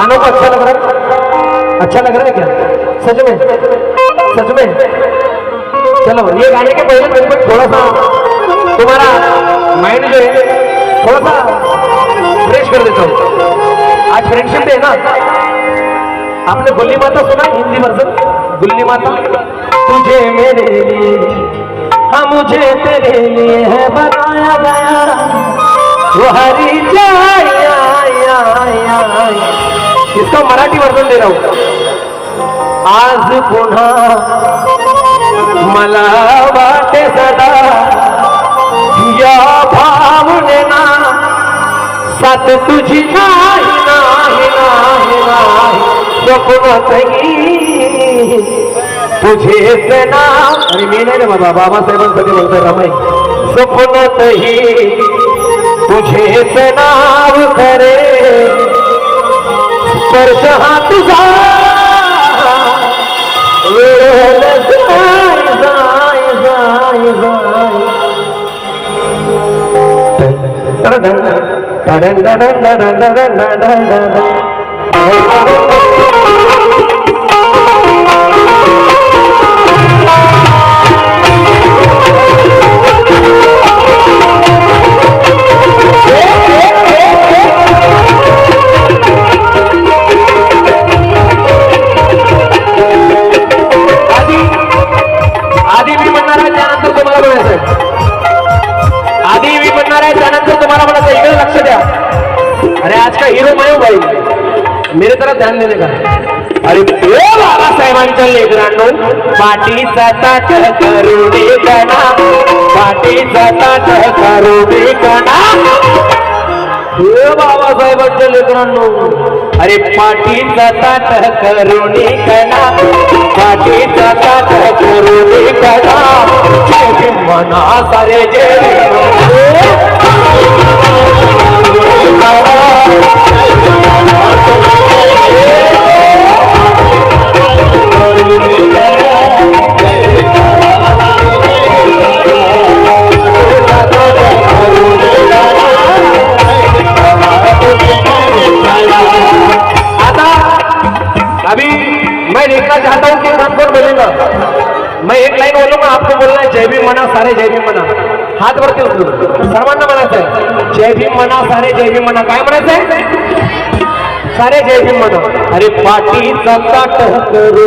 गानों को अच्छा लग रहा है? अच्छा लग रहा है क्या? सच में? सच में? चलो ये गाने के पहले मेरे को थोड़ा सा तुम्हारा माइंड जो है थोड़ा सा फ्रेश कर देता हूँ। आज फ्रेंडशिप डे है ना? आपने गुल्ली माता सुना हिंदी वर्जन गुल्ली माता? तुझे मेरे लिए हाँ मुझे तेरे लिए है बनाया गया। वो हरी जा इसका मराठी वर्जन दे रहा हूँ। आज पुन्हा मला वाटे सदा। या भावनेना साथ तुझी नाही नाही नाही नाही। स्वप्नातही तुझेच नाव अरे मी नाही रे बाबा, बाबासाहेबांसाठी बोलतोय रमाई स्वप्नातही तुझेच नाव करे। स्पर्श हा तुझा वेळ जाय जाय जाय जाय आधी आहे त्यानंतर तुम्हाला म्हणायचं आधी मी म्हणणार आहे त्यानंतर तुम्हाला म्हणायचं इकडे लक्ष द्या. अरे आज का हिरो मायो भाई. मेरे तरफ ध्यान देने का? अरे ओ बाबासाहेबांच्या लेकरांनो पाठीचा ताट करुणी कणा. पाठीचा ताट दे कणा. हे बाबासाहेबांच्या लेकरांनो अरे पाठीचा ताट करून कणा पाठीचा ताट करून कणा म्हणा सारे जे मैं देखना चाहता हूँ कि कौन कौन बोलेगा। मैं एक लाइन बोलूंगा आपको बोलना है जय भीम मना सारे जय भीम मना। हात वरती उचलून सर्वांना म्हणायचं आहे जय भीम मना सारे जय भीम मना। काय म्हणायचं आहे सारे जय भीम मना। अरे पाठीचा ताट करू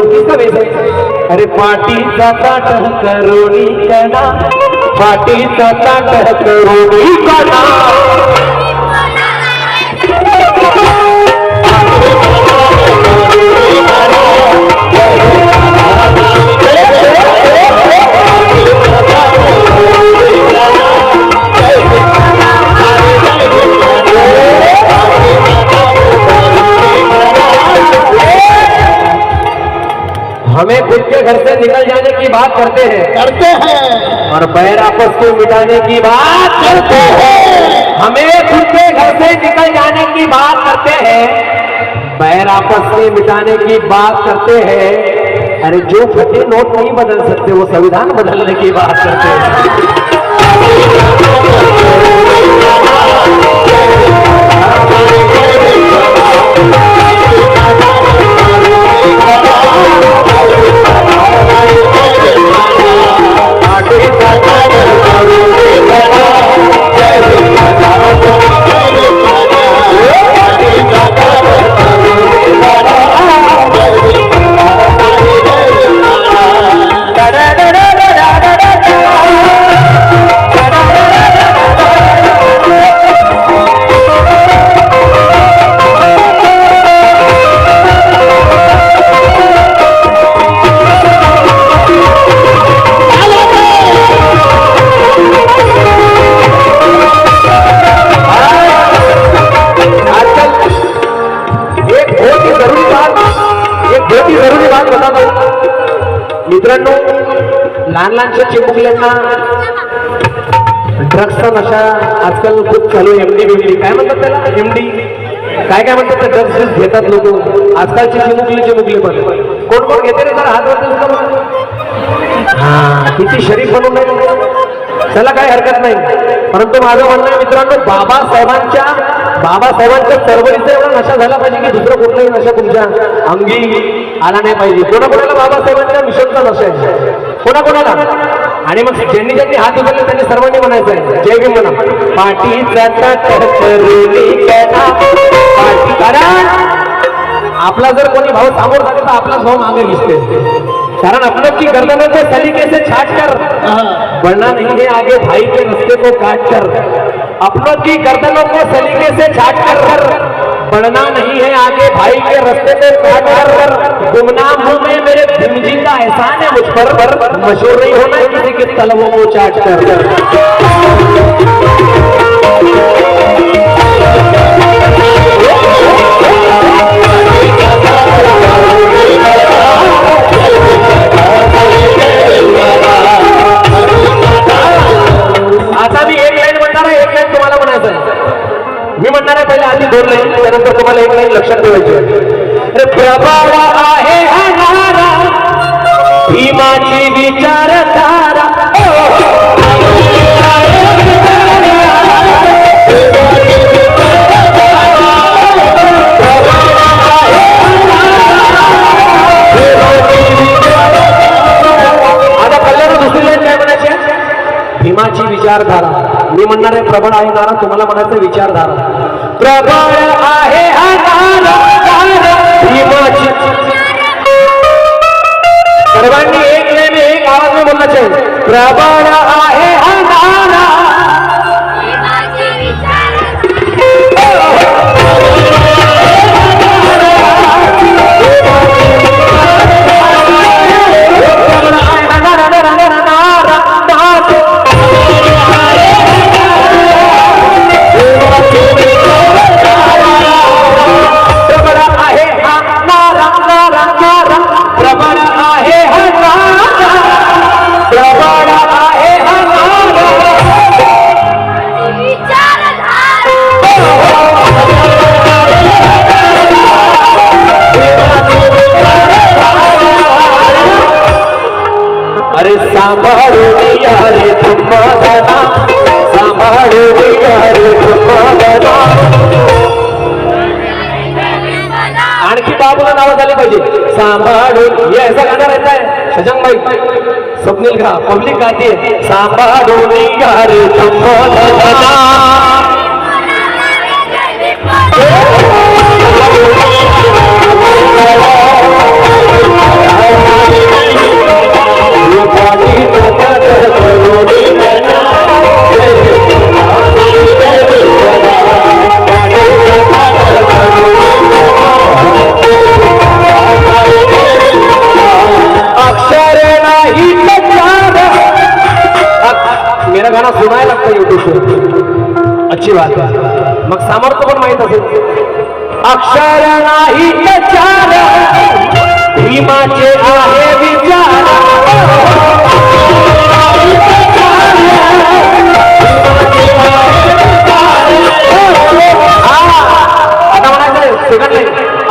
अरे पाठीचा ताट करुणी कणा पाठीचा ताट करुणी कणा बात करते हैं। करते हैं। और बैर आपस को मिटाने की बात करते हैं। हमें खुद के घर से निकल जाने की बात करते हैं। बैर आपस में मिटाने की बात करते हैं। अरे जो फटे नोट नहीं बदल सकते वो संविधान बदलने की बात करते हैं। लहान लहानशा चिमुकल्यांना ड्रग्सचा नशा आजकाल खूप चालू एमडी बिमडी काय म्हणतात त्याला? एमडी काय काय म्हणतात ड्रग्स घेतात लोक? आजकालची चिमुकली चिमुकली पण. कोण कोण घेते रे हात वरती हा किती शरीफ बनून त्याला काही हरकत नाही. परंतु माझं म्हणणं आहे मित्रांनो बाबासाहेबांच्या बाबासाहेबांच्या चळवळीचा एवढा नशा झाला पाहिजे की दुसरं कुठलाही नशा तुमच्या अंगी आला नाही पाहिजे. कोणाकोणाला बाबासाहेबांच्या मिशनचा नशा आहे? कोणाकोणाला? आणि मग ज्यांनी ज्यांनी हात उचलले त्यांनी सर्वांनी म्हणायचं आहे जय भीम म्हणा. कणा. पाठी कारण आपला जर कोणी भाऊ समोर झाले तर आपलाच भाऊ मागे दिसते कारण अपनों की गर्दनों को सलीके से छाट कर। बढ़ना नहीं है आगे भाई के रस्ते को काट कर। अपनों की गर्दनों को सलीके से छाट कर। बढ़ना नहीं है आगे भाई के रस्ते को काट कर। गुमनाम हूँ मैं मेरे भीमजी का एहसान है मुझ पर पर। मशहूर नहीं होना किसी के तलवों को चाट कर। भीमाची विचारधारा. मी म्हणणार आहे प्रबळ आहे नारा तुम्हाला म्हणायचं विचारधारा. प्रबळ आहे भीमाची सर्वांनी एक एक आवाज में बोलना चाहिए प्रबळ आहे हा आहे शजंगबाई स्वप्नील पब्लिक गाते सांभाळून या रे तुम्हाला अच्छी बात मग सामर्थ्य पण माहित असेल। अक्षर नाही कचार भीमाचे आहे विचार।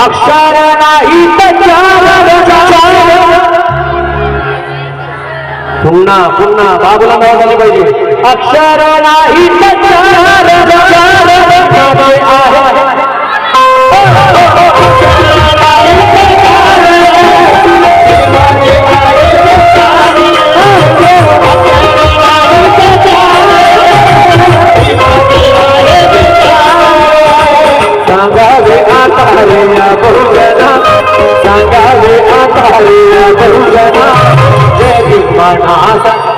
अक्षर नाही कचार पुन्हा पुन्हा बाबूला नाव झाले पाहिजे. अक्षर नाही कचार आहे. सांगावे